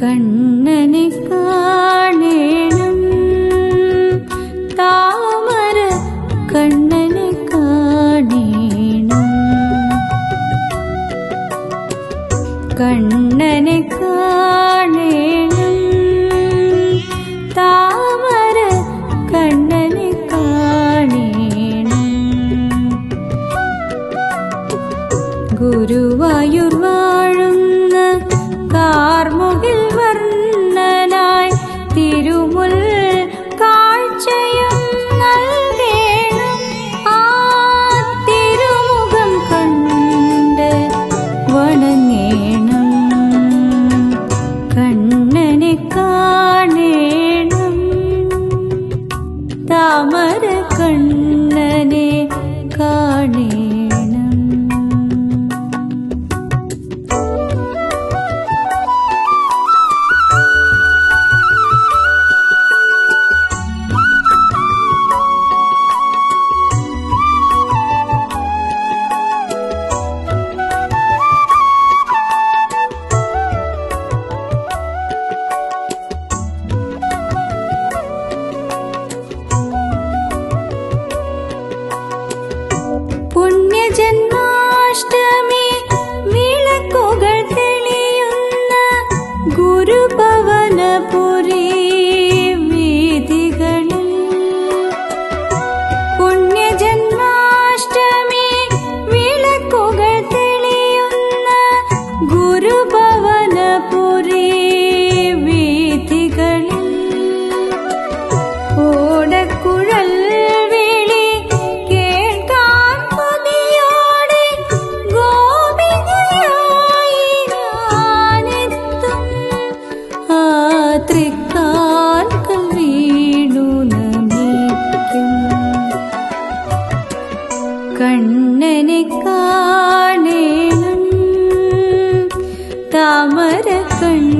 കണ്ണനെ मर താമര കണ്ണനെ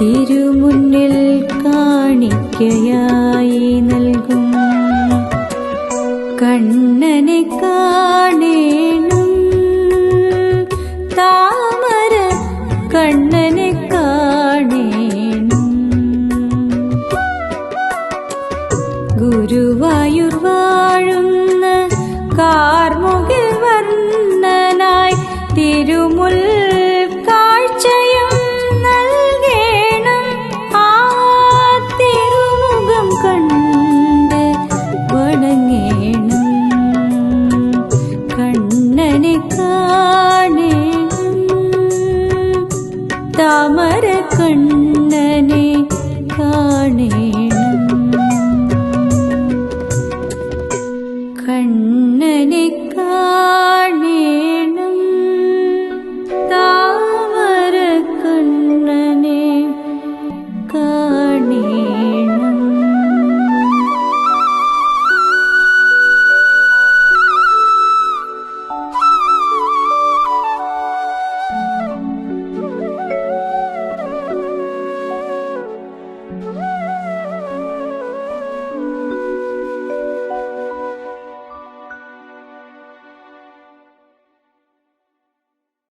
തിരുമുന്നിൽ കാണിക്കയായി നൽകും. കണ്ണനെ കാണേണം. താമര കണ്ണനെ കാണേണം. ഗുരുവായൂർ വാഴുന്ന കാർമുകിൽ വർണനായി തിരുമുൽ कुण्डे काणि